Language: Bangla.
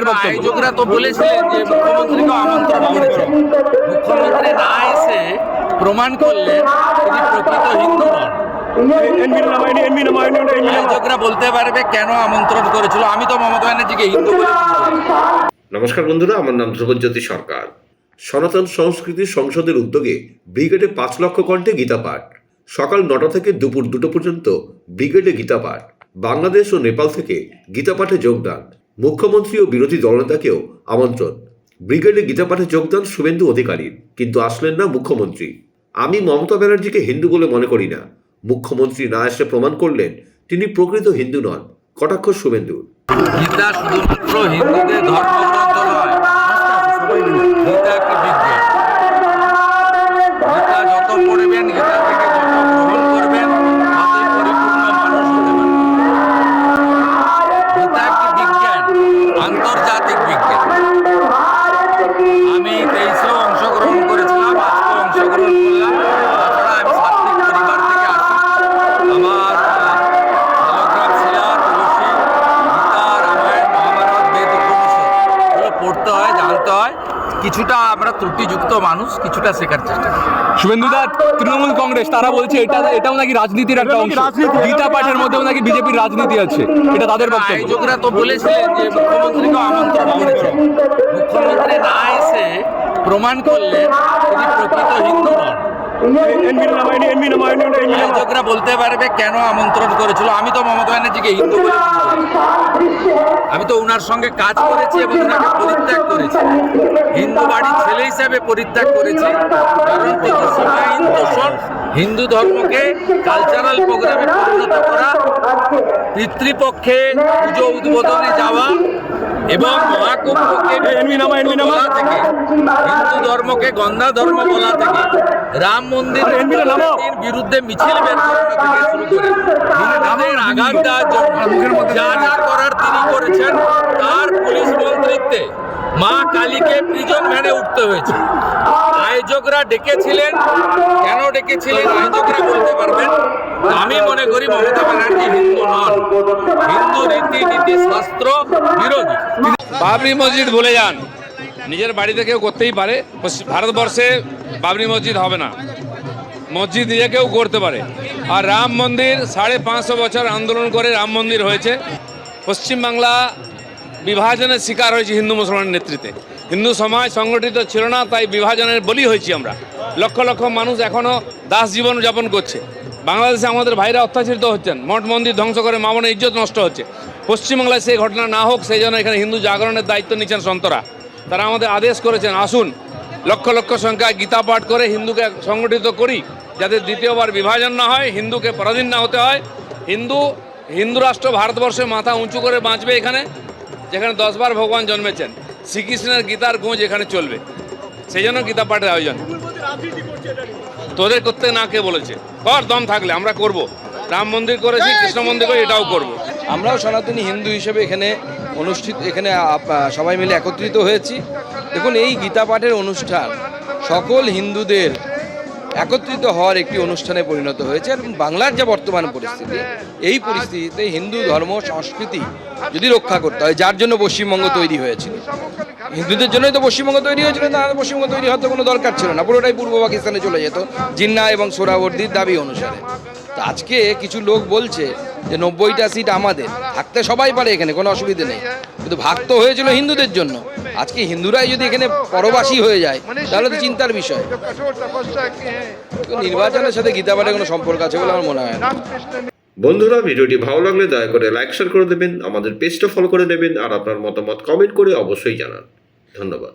তাদের বক্তব্য। আয়োজকরা তো বলেছিলেন যে মুখ্যমন্ত্রীকে আমন্ত্রণ করেছেন মুখ্যমন্ত্রী না এসে প্রমাণ করলেন তিনি প্রকৃত হিন্দু নন। আয়োজকরা বলতে পারবে কেন আমন্ত্রণ করেছিল। আমি তো মমতা ব্যানার্জিকে হিন্দু বলে নমস্কার বন্ধুরা আমার নাম ধ্রুবজ্যোতি সরকার। সনাতন সংস্কৃতি সংসদের উদ্যোগে ব্রিগেডে পাঁচ লক্ষ কণ্ঠে গীতা পাঠ। সকাল নটা থেকে দুপুর দুটো পর্যন্ত ব্রিগেডে গীতা পাঠ। বাংলাদেশ ও নেপাল থেকে গীতা পাঠে যোগদান। মুখ্যমন্ত্রী ও বিরোধী দলনেতাকেও আমন্ত্রণ। ব্রিগেডে গীতাপাঠে যোগদান শুভেন্দু অধিকারীর, কিন্তু আসলেন না মুখ্যমন্ত্রী। আমি মমতা ব্যানার্জিকে হিন্দু বলে মনে করি না। মুখ্যমন্ত্রী না এসে প্রমাণ করলেন তিনি প্রকৃত হিন্দু নন। কটাক্ষ শুভেন্দু। গীতা শুধুমাত্র হিন্দুদের ধর্মগ্রন্থ নয়। জানতে হয় কিছুটা আমরা ত্রুটিযুক্ত মানুষ কিছুটা শেখার চেষ্টা করি। শুভেন্দু তৃণমূল কংগ্রেস তারা বলছে এটা এটাও নাকি রাজনীতির একটা অংশ। গীতা পাঠের মধ্যেও নাকি বিজেপির রাজনীতি আছে। এটা তাদের বক্তব্য। আয়োজকরা তো বলেছিলেন যে মুখ্যমন্ত্রীকে আমন্ত্রণ করেছেন মুখ্যমন্ত্রী না এসে প্রমাণ করলে তিনি প্রকৃত হিন্দু নন। বলতে পারবে কেন আমন্ত্রণ করেছিল? আমি তো মমতা ব্যানার্জিকে হিন্দু আমি তো ওনার সঙ্গে কাজ করেছি এবং ওনাকে পরিত্যাগ করেছি। হিন্দু বাড়ির ছেলে হিসাবে পরিত্যাগ করেছি। কারণ তোষণ হিন্দু ধর্মকে কালচারাল প্রোগ্রামে পরিণত করা পিতৃপক্ষে পুজো উদ্বোধনে যাওয়া এবং মহাকুম্ভকে থেকে হিন্দু ধর্মকে গন্ধা ধর্ম বলা থেকে রাম মন্দির বিরুদ্ধে মিছিল বের করানো থেকে শুরু করে হিন্দুদের আঘাত দেওয়ার জন্য যা যা করার তিনি করেছেন তার পুলিশ মন্ত্রিত্বে মা কালীকে প্রিজন ভ্যানে উঠতে হয়েছে। আয়োজকরা ডেকেছিলেন। কেন ডেকেছিলেন? আয়োজকরা বলতে পারবেন, আমি মনে করি মমতা ব্যানার্জি হিন্দু নন। হিন্দু রীতিনীতি, শাস্ত্র বিরোধী। বাবরি মসজিদ ভুলে যান। নিজের বাড়িতে কেউ করতেই পারে। ভারতবর্ষে বাবরি মসজিদ হবে না। মসজিদ নিজে কেউ করতে পারে। আর রাম মন্দির সাড়ে পাঁচশো বছর আন্দোলন করে রাম মন্দির হয়েছে। পশ্চিমবাংলা বিভাজনের শিকার হয়েছে হিন্দু মুসলমানের নেতৃত্বে। হিন্দু সমাজ সংগঠিত ছিল না, তাই বিভাজনের বলি হয়েছি আমরা। লক্ষ লক্ষ মানুষ এখনও দাস জীবন যাপন করছে। বাংলাদেশে আমাদের ভাইরা অত্যাচারিত হচ্ছেন, মঠ মন্দির ধ্বংস করে মামনের ইজ্জত নষ্ট হচ্ছে। পশ্চিমবাংলায় সেই ঘটনা না হোক, সেই জন্য এখানে হিন্দু জাগরণের দায়িত্ব নিচ্ছেন সন্তরা। তারা আমাদের আদেশ করেছেন, আসুন, লক্ষ লক্ষ সংখ্যায় গীতা পাঠ করে হিন্দুকে সংগঠিত করি, যাতে দ্বিতীয়বার বিভাজন না হয়, হিন্দুকে পরাধীন না হতে হয়। হিন্দু হিন্দু রাষ্ট্র ভারতবর্ষে মাথা উঁচু করে বাঁচবে এখানে। যেখানে দশবার ভগবান জন্মেছেন, শ্রীকৃষ্ণের গীতার গুঁজ এখানে চলবে। সেই জন্য গীতা পাঠের আয়োজন। তোদের করতে না কে বলেছে? কর, দম থাকলে আমরা করব। রাম মন্দির করেছি কৃষ্ণ মন্দির করে এটাও করব। আমরাও সনাতনী হিন্দু হিসেবে এখানে অনুষ্ঠিত, এখানে সবাই মিলে একত্রিত হয়েছি। দেখুন, এই গীতা পাঠের অনুষ্ঠান সকল হিন্দুদের একত্রিত হওয়ার একটি অনুষ্ঠানে পরিণত হয়েছে এবং বাংলার যা বর্তমান পরিস্থিতি, এই পরিস্থিতিতে হিন্দু ধর্ম, সংস্কৃতি যদি রক্ষা করতে হয়, যার জন্য পশ্চিমবঙ্গ তৈরি হয়েছিল। হিন্দুদের জন্যই তো পশ্চিমবঙ্গ তৈরি হয়েছিল, তাহলে পশ্চিমবঙ্গ তৈরি হতে কোনো দরকার ছিল না। পুরোটাই পূর্ব পাকিস্তানে চলে যেত, জিন্না এবং সোরাবর্দির দাবি অনুসারে। তা আজকে কিছু লোক বলছে যে নব্বইটা সিট আমাদের, থাকতে সবাই পারে এখানে, কোনো অসুবিধে নেই। কিন্তু ভাগ তো হয়েছিল হিন্দুদের জন্য। আজকে হিন্দুরাই যদি এখানে পরবাসী হয়ে যায়, তাহলে তো চিন্তার বিষয়। নির্বাচনের সাথে গীতা পাঠের কোনো সম্পর্ক আছে বলে আমার মনে হয় না। বন্ধুরা, ভিডিওটি ভালো লাগলে দয়া করে লাইক শেয়ার করে দেবেন, আমাদের পেজটা ফলো করে দেবেন, আর আপনার মতামত কমেন্ট করে অবশ্যই জানান। ধন্যবাদ।